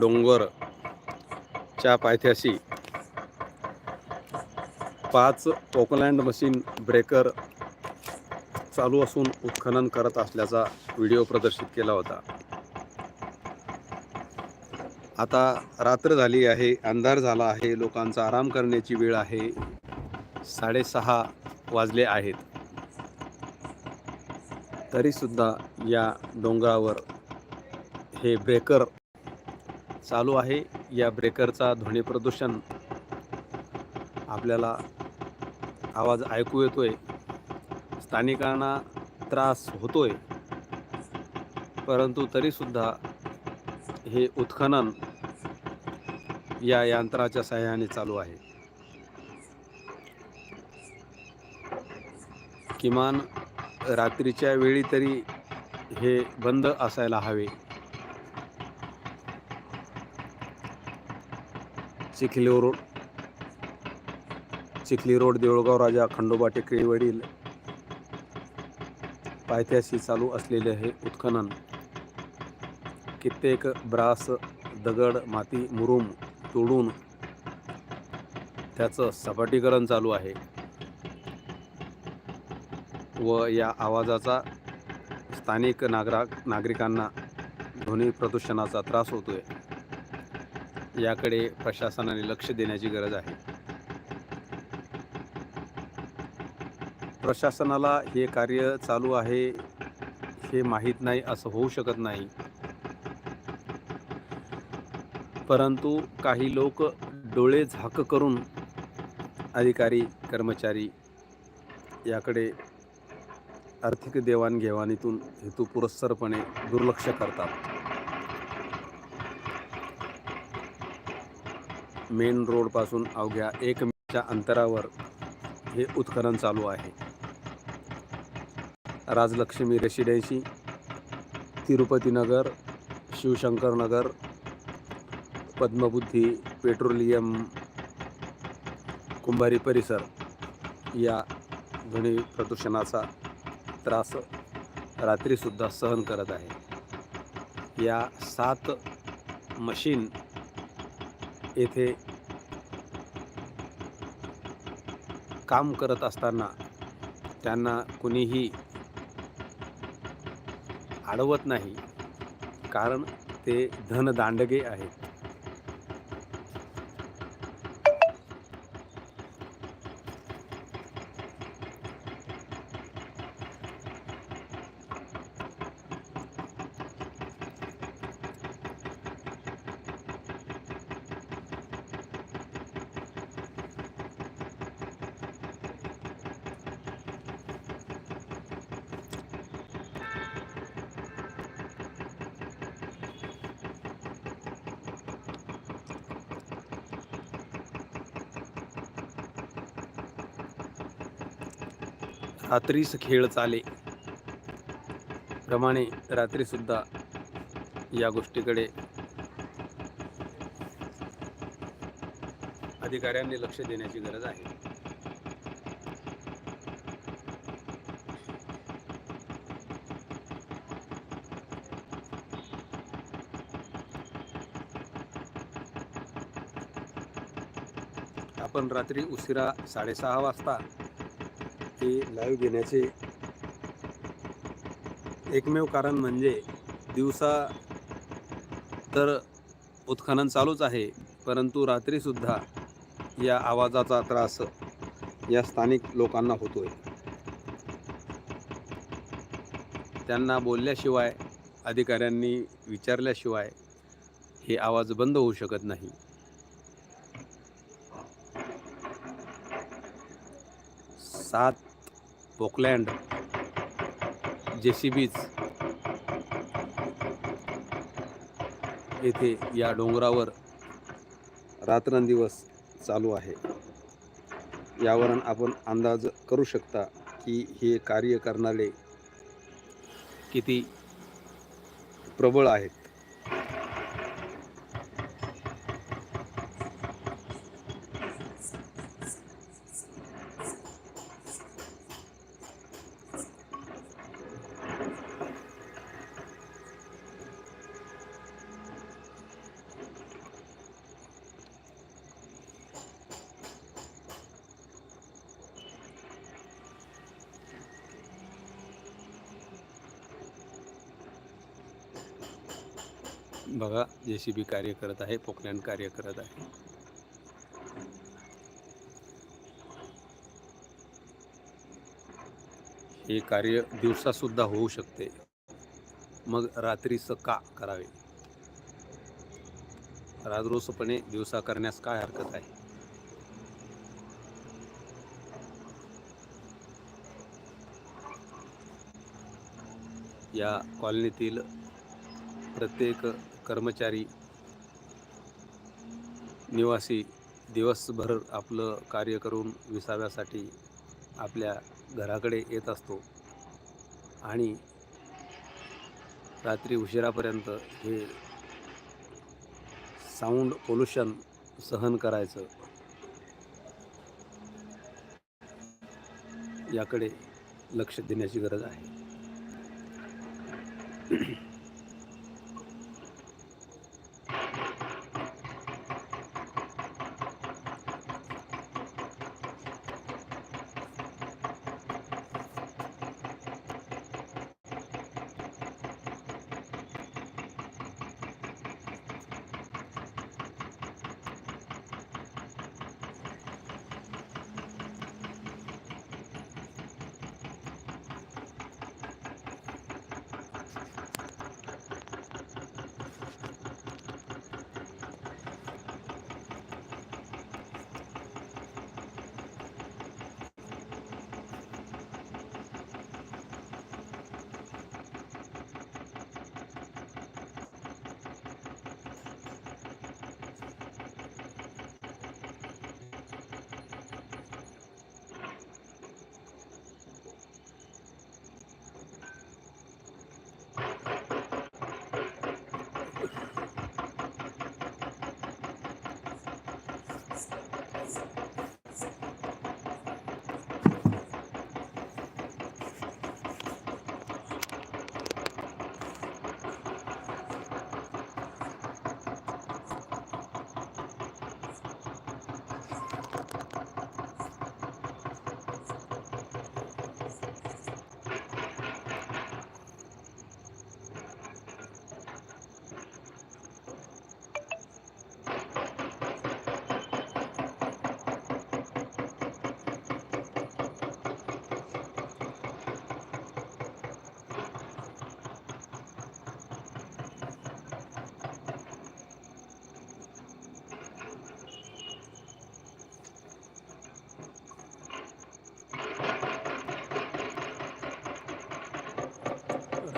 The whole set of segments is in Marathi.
डोंगरच्या पायथ्याशी. पाच पोकलँड मशीन ब्रेकर चालू असून उत्खनन करत असल्याचा व्हिडिओ प्रदर्शित केला होता. आता रात्र झाली आहे अंधार झाला आहे लोकांचा आराम करण्याची वेळ आहे. साडेसहा वाजले आहेत. तरीसुद्धा या डोंगरावर हे ब्रेकर चालू आहे. या ब्रेकरचा ध्वनी प्रदूषण आपल्याला आवाज ऐकू येतो आहे स्थानिकांना त्रास होतो आहे परंतु तरीसुद्धा हे उत्खनन या यंत्राच्या सहाय्याने चालू आहे. किमान रात्रीच्या वेळी तरी हे बंद असायला हवे. चिखली रोड चिखली रोड देऊळगाव राजा खंडोबा टेकडीवरील पायथ्याशी चालू असलेले हे उत्खनन. कित्येक ब्रास दगड माती मुरुम तोडून त्याचं सपाटीकरण चालू आहे. व या आवाजाचा स्थानिक नागरा नागरिकांना ध्वनी प्रदूषणाचा त्रास होतो आहे याकडे प्रशासनाने लक्ष देण्याची गरज आहे. प्रशासनाला हे कार्य चालू आहे हे माहीत नाही असं होऊ शकत नाही. परंतु काही लोक डोळे झाक करून अधिकारी कर्मचारी याकडे आर्थिक देवाणघेवाणीतून हेतुपुरस्सरपणे दुर्लक्ष करतात. मेन रोडपासून अवघ्या एक मीच्या अंतरावर हे उत्खनन चालू आहे. राजलक्ष्मी रेसिडेन्सी तिरुपतीनगर शिवशंकरनगर पद्मबुद्धी पेट्रोलियम कुंभारी परिसर या ध्वनी प्रदूषणाचा त्रास रात्रीसुद्धा सहन करत आहे. या सात मशीन येथे काम करत असताना त्यांना कुणीही अडवत नाही कारण ते धनदांडगे आहेत. रात्रीस खेळ चाले. प्रमाणे रात्रीसुद्धा या गोष्टीकडे अधिकाऱ्यांनी लक्ष देण्याची गरज आहे. आपण रात्री उशिरा साडेसहा वाजता ती लाईव्ह घेण्याचे एकमेव कारण म्हणजे दिवसा तर उत्खनन चालूच आहे परंतु रात्रीसुद्धा या आवाजाचा त्रास या स्थानिक लोकांना होतोय. त्यांना बोलल्याशिवाय अधिकाऱ्यांनी विचारल्याशिवाय हे आवाज बंद होऊ शकत नाही. सात पोकलँड जे सी बीज येथे या डोंगरावर रात्रंदिवस चालू आहे. यावरून आपण अंदाज करू शकता की हे कार्य करणारे किती प्रबळ आहेत. बघा जे सी बी कार्य करत आहे पोकलँड कार्य करत आहे. हे कार्य दिवसासुद्धा होऊ शकते. मग रात्रीचं का करावे? राजरोसपणे दिवसा करण्यास काय हरकत आहे? या कॉलनीतील प्रत्येक कर्मचारी निवासी दिवसभर आपलं कार्य करून विसाव्यासाठी आपल्या घराकडे येत असतो आणि रात्री उशिरापर्यंत हे साऊंड पोल्युशन सहन करायचं. याकडे लक्ष देण्याची गरज आहे.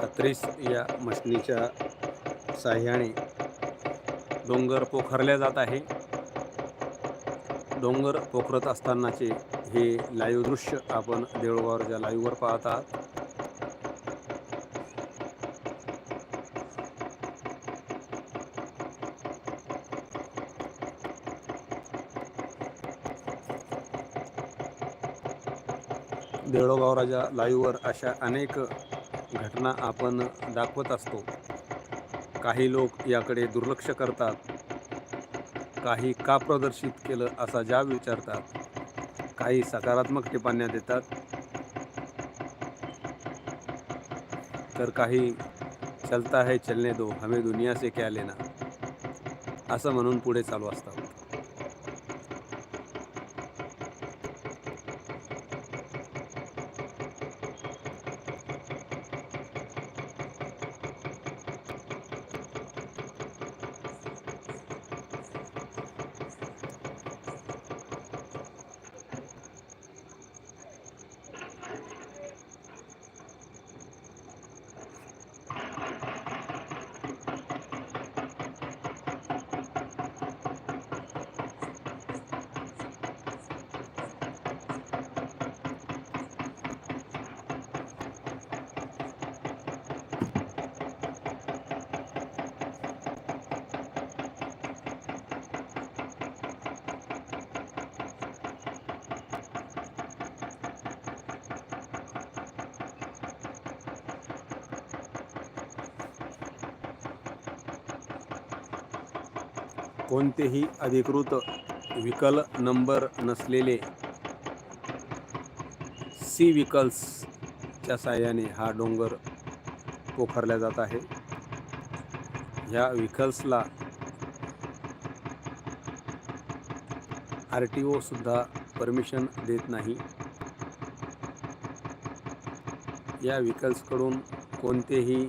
कत्रीस या मशनीच्या साह्याने डोंगर पोखरल्या जात आहे. डोंगर पोखरत असतानाचे हे लाईव्ह दृश्य आपण देऊळगावच्या लाईव्हवर पाहत आहात देऊळगाव राजा लाईव्हवर अशा अनेक घटना आपण दाखवत असतो. काही लोक याकडे दुर्लक्ष करतात. काही का प्रदर्शित केलं असा जाब विचारतात. काही सकारात्मक टिप्पण्या देतात. तर काही चलता है चलने दो हमें दुनिया से क्या लेना? असं म्हणून पुढे चालू असतात कोणतेही अधिकृत विकल नंबर नसलेले सी व्हिकल्सच्या साह्याने हा डोंगर पोखरला जात आहे. ह्या व्हेकल्सला आर टी ओसुद्धा परमिशन देत नाही. या व्हेकल्सकडून कोणतेही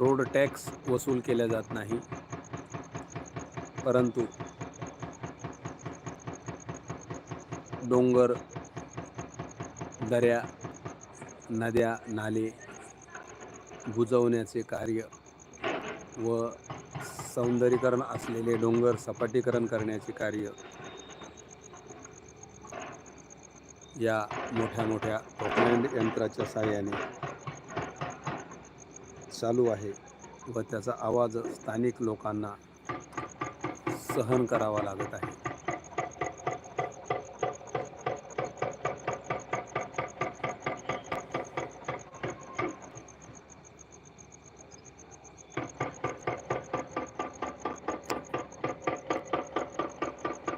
रोड टॅक्स वसूल केला जात नाही. परंतु डोंगर दऱ्या नद्या नाले बुजवण्याचे कार्य व सौंदर्यीकरण असलेले डोंगर सपाटीकरण करण्याचे कार्य या मोठ्या मोठ्या यंत्राच्या साह्याने चालू आहे व त्याचा आवाज स्थानिक लोकांना सहन करावा लागत आहे.